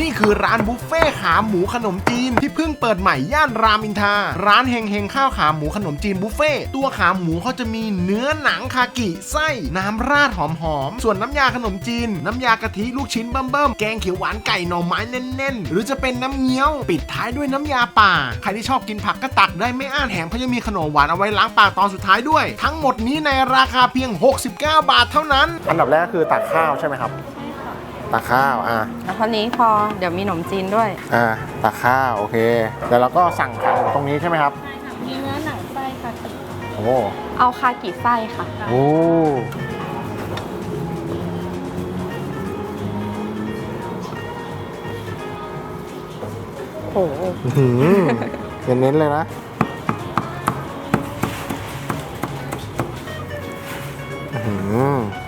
นี่คือร้านบุฟเฟ่ขาหมูขนมจีนที่เพิ่งเปิดใหม่ย่านรามอินทราร้านเฮงเฮงข้าวขาหมูขนมจีนบุฟเฟ่ตัวขาหมูเขาจะมีเนื้อหนังคากิไส้น้ำราดหอมๆส่วนน้ำยาขนมจีน น้ำยากะทิลูกชิ้นเบิ่มๆแกงเขียวหวานไก่หน่อไม้แน่นๆ หรือจะเป็นน้ำเงี้ยว ปิดท้ายด้วยน้ำยาป่า ใครที่ชอบกินผักก็ตักได้ไม่อ้านแถมเขายังมีขนมหวานเอาไว้ล้างปากตอนสุดท้ายด้วย ทั้งหมดนี้ในราคาเพียง 69 บาทเท่านั้น อันดับแรกคือตักข้าวใช่ไหมครับ ตักข้าวอ่าแล้วคราวนี้พอเดี๋ยวมีขนมจีนด้วย อ่าตักข้าวโอเคแล้วเราก็สั่งขาหมูตรงนี้ใช่ไหมครับ ใช่ค่ะมีเนื้อหนังไส้ค่ะโอ้เอาคากิไส้ค่ะ โอ้โอ้โหอื้อหือเน้นๆเลยนะ อื้อหือ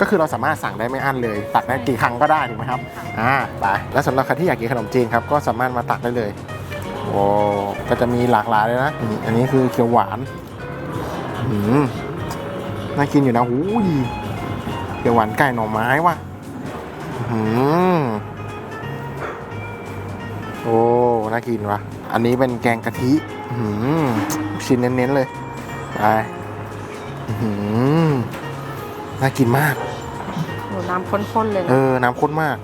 ก็คือเราสามารถสั่งได้ไม่อั้นเลย ตักได้กี่ครั้งก็ได้ถูกไหมครับอ่าไปแล้วสำหรับใครที่อยากกินขนมจีนครับก็สามารถมาตักได้เลยโอ้ก็จะมีหลากหลายเลยนะอืมอันนี้คือเขียวหวานอืมน่ากินอยู่นะหูยเขียวหวานไก่หน่อไม้ว่ะอืมโอ้น่ากินว่ะอันนี้เป็นแกงกะทิอืมชิ้นเน้นๆเลยไปอืมน่ากินมากห นูน้ำข้นๆเลยเอนะอน้ำข้นมาก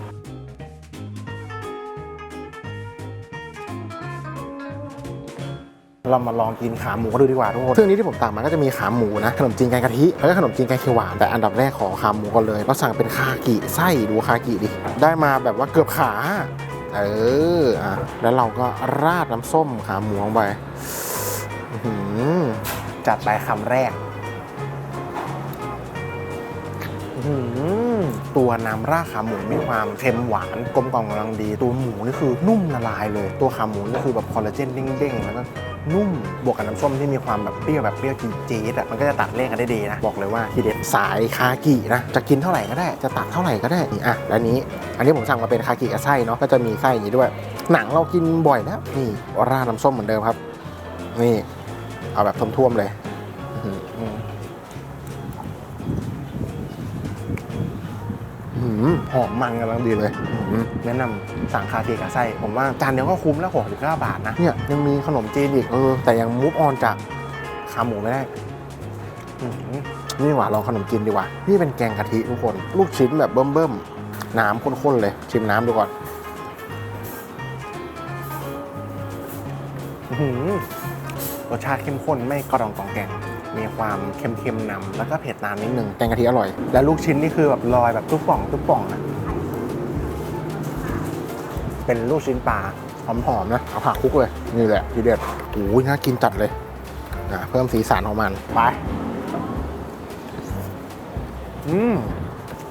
เรามาลองกินขาหมูกันดูดีกว่าทุกคนซึ่งนี้ที่ผมตามมาก็จะมีขาหมูนะ ขนมจีนแกงกะทิ แล้วก็ขนมจีนแกงเขียวหวาน แต่อันดับแรกขอขาหมูก่อนเลยเราสั่งเป็นคากิไส้ดูคากิดิ ได้มาแบบว่าเกือบขา เออ อะ แล้วเราก็ราดน้ำส้มขาหมูลงไปอื้อหือจัดไปคำแรก ตัวน้ำราขาหมูมีความเค็มหวานกลมกล่อมกำลังดี ตัวหมูนี่คือนุ่มละลายเลย ตัวขาหมูนี่คือแบบคอลลาเจนเด้งๆแล้วก็นุ่มบวกกับน้ำส้มที่มีความแบบเปรี้ยวแบบเปรี้ยวจี๊ดๆอะมันก็จะตัดเลี่ยงกันได้ดีนะ บอกเลยว่าทีเด็ดสายคากินะ จะกินเท่าไหร่ก็ได้จะตักเท่าไหร่ก็ได้นี่อะแล้วนี้ อันนี้ผมสั่งมาเป็นคากิกับไส้เนาะก็จะมีไส้อย่างนี้ด้วย หนังเรากินบ่อยแล้วนี่ราดน้ำส้มเหมือนเดิมครับ นี่ เอาแบบท่วมๆเลย หืออื้อหือหอมมันกำลังดีเลยอื้อหือแนะนำสั่งคาเกะกับไส้ผมว่าจานเดียวก็คุ้มแล้ว69บาทนะเนี่ยยังมีขนมจีนอีกเออแต่ยังมูฟออนจากขาหมูไม่ได้อื้อหือนี่ดีกว่าลองขนมจีนดีกว่า นี่เป็นแกงกะทิทุกคน ลูกชิ้นแบบเบิ่มๆน้ำข้นๆเลย ชิมน้ำดูก่อนอื้อหือรสชาติเข้มข้นไม่กระดองกองแกง มีความเค็มๆนำแล้วก็เผ็ดนำนิดนึงแกงกะทิอร่อย และลูกชิ้นนี่คือแบบลอยแบบตุ๊บป่องตุ๊บป่องนะเป็นลูกชิ้นปลาหอมๆนะเอาผักคลุกเลย นี่แหละทีเด็ดโอ้ยน่ากินจัดเลยอะเพิ่มสีสันของมันไปอืม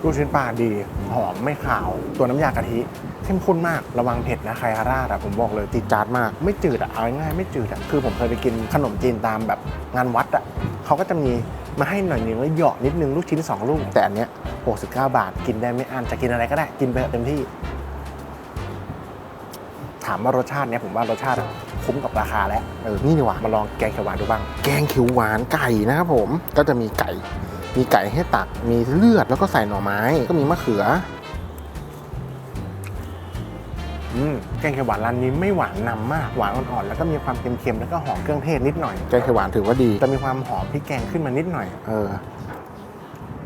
ลูกชิ้นปลาดี หอมไม่ขาว ตัวน้ำยากะทิ เข้มข้นมากระวังเผ็ดนะใครราดอะผมบอกเลยติดจานมาก ไม่จืดอะเอาง่ายไม่จืดอะคือผมเคยไปกินขนมจีนตามแบบงานวัดอะเขาก็จะมีมาให้หน่อยหนึงแล้วเหยาะนิดนึงลูกชิ้น 2 ลูก แต่อันเนี้ย69 บาท กินได้ไม่อั้นจะกินอะไรก็ได้กินไปเต็มที่ ถามว่ารสชาติเนี้ยผมว่ารสชาติอะคุ้มกับราคาแล้วเออนี่ดีกว่ามาลองแกงเขียวหวานดูบ้าง แกงเขียวหวานไก่นะครับผมก็จะมีไก่ มีไก่ให้ตักมีเลือดแล้วก็ใส่หน่อไม้ ก็มีมะเขือ แกงเขียวหวานร้านนี้ไม่หวานนำมากหวานอ่อนๆแล้วก็มีความเค็มๆแล้วก็หอมเครื่องเทศนิดหน่อยแกงเขียวหวานถือว่าดีจะมีความหอมพริกแกงขึ้นมานิดหน่อย เออ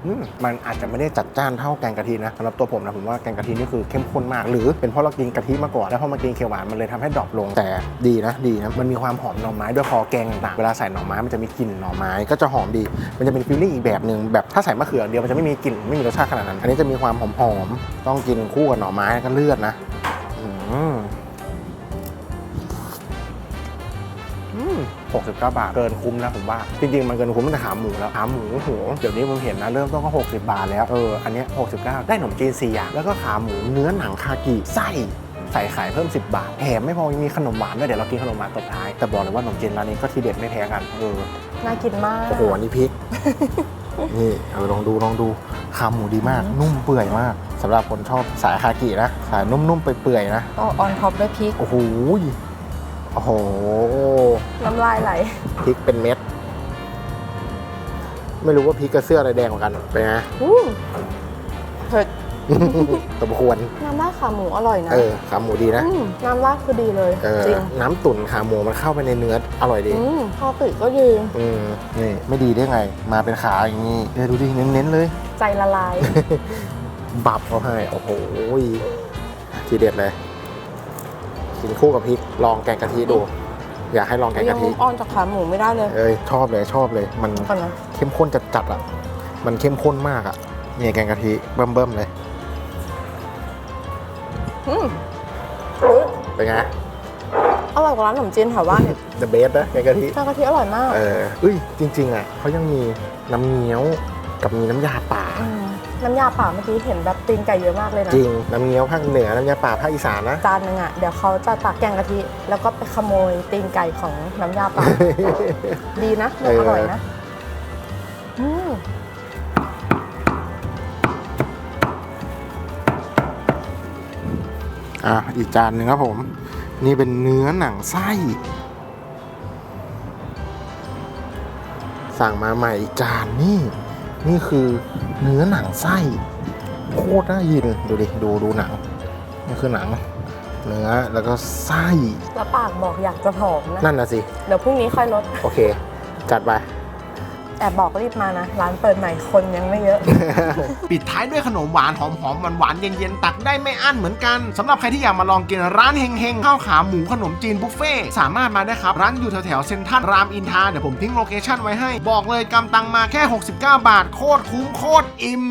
อืมมันอาจจะไม่ได้จัดจ้านเท่าแกงกะทินะสำหรับตัวผมนะผมว่าแกงกะทินี่คือเข้มข้นมาก หรือเป็นเพราะเรากินกะทิมาก่อนแล้วพอมากินเขียวหวานมันเลยทำให้ดรอปลงแต่ดีนะดีนะมันมีความหอมหน่อไม้ด้วยพอแกงต่างๆเวลาใส่หน่อไม้มันจะมีกลิ่นหน่อไม้ก็จะหอมดี มันจะเป็นฟีลลิ่งอีกแบบหนึ่งแบบถ้าใส่มะเขือเดียวมันจะไม่มีกลิ่นไม่มีรสชาติขนาดนั้น อันนี้จะมีความหอมๆต้องกินคู่กับหน่อไม้แล้วก็เลือดนะ อืมอืม69บาท เกินคุ้มนะผมว่า จริงๆ มันเกินคุ้มตั้งแต่ขาหมูแล้วขาหมูโอ้โหเดี๋ยวนี้ผมเห็นนะเริ่มต้นก็60บาทแล้ว เออ อันเนี้ย69ได้ขนมจีน4อย่าง แล้วก็ขาหมูเนื้อหนังคากิไส้ใส่ขายเพิ่ม 10 บาทแถมไม่พอยังมีขนมหวานด้วยเดี๋ยวเรากินขนมหวานตบท้าย แต่บอกเลยว่าขนมจีนร้านนี้ก็ทีเด็ดไม่แพ้กันเออน่ากินมากโอ้โหอันนี้พริกนี่เออลองดูลองดูขาหมูดีมาก นุ่มเปื่อยมาก สำหรับคนชอบสายคากินะสายนุ่มๆเปื่อยๆนะก็ออนท็อปด้วยพริก โอ้โหโอ้โหน้ำลายไหล พริกเป็นเม็ด ไม่รู้ว่าพริกกับเสื้ออะไรแดงกว่ากันเป็นไง อู้เผ็ดสมควร น้ำราดขาหมูอร่อยนะเออขาหมูดีนะ มน้ำราดคือดีเลย เออ จริงน้ำตุ๋นขาหมูมันเข้าไปในเนื้ออร่อยดี อืมข้าวติก็ดี อืมนี่ไม่ดีได้ไง มาเป็นขาอย่างนี้เดี๋ยวดูดิเน้นๆเลย ใจละลาย บับเขาให้ โอ้โหทีเด็ดเลย กินคู่กับพริก ลองแกงกะทิดู อยากให้ลองแกงยักะงทิมุมอ่อนจากขาหมูไม่ได้เลยเอ้ยชอบเลยชอบเลย มันก่อนนะเข้มข้นจัดๆอะ มันเข้มข้นมากอะเนี่ยแกงกะทิเบิ่มๆเลย อืมอุ๊ยเป็นไง อร่อยกว่าร้านขนมจีนแถวบ้านอีก the best นะแกงกะทิ แกงกะทิอร่อยมาก เออเอ้ยจริง ๆ อะเขายังมีน้ำเงี้ยว กับมีน้ำยาป่ามน้ำยาป่าเมื่อกี้เห็นแบบตีนไก่เยอะมากเลยนะ จริง น้ำเงี้ยวภาคเหนือ น้ำยาป่าภาคอีสานนะ จานหนึงอะ เดี๋ยวเขาจะตักแกงกะทิ แล้วก็ไปขโมยตีนไก่ของน้ำยาป่า ดีนะมันอร่อยนะอืมอะอีกจานหนึ่งครับผม นี่เป็นเนื้อหนังไส้ สั่งมาใหม่อีกจานนี่ นี่คือเนื้อหนังไส้โคตรน่ายินดูดิดูดูหนังนี่คือหนัง เนื้อแล้วก็ไส้แล้วปากบอกอยากจะผอมนะนั่นนะสิ เดี๋ยวพรุ่งนี้ค่อยลด โอเค จัดไป แต่บอกรีบมานะ ร้านเปิดใหม่คนยังไม่เยอะ ปิดท้ายด้วยขนมหวานหอมๆหวานๆเย็นๆตักได้ไม่อั้นเหมือนกันสำหรับใครที่อยากมาลองกินร้านเฮงๆข้าวขาหมูขนมจีนบุฟเฟ่สามารถมาได้ครับ ร้านอยู่แถวๆเซ็นทรัลรามอินทราเดี๋ยวผมทิ้งโลเคชั่นไว้ให้ บอกเลยกำตังมาแค่ 69 บาท โคตรคุ้มโคตรอิ่ม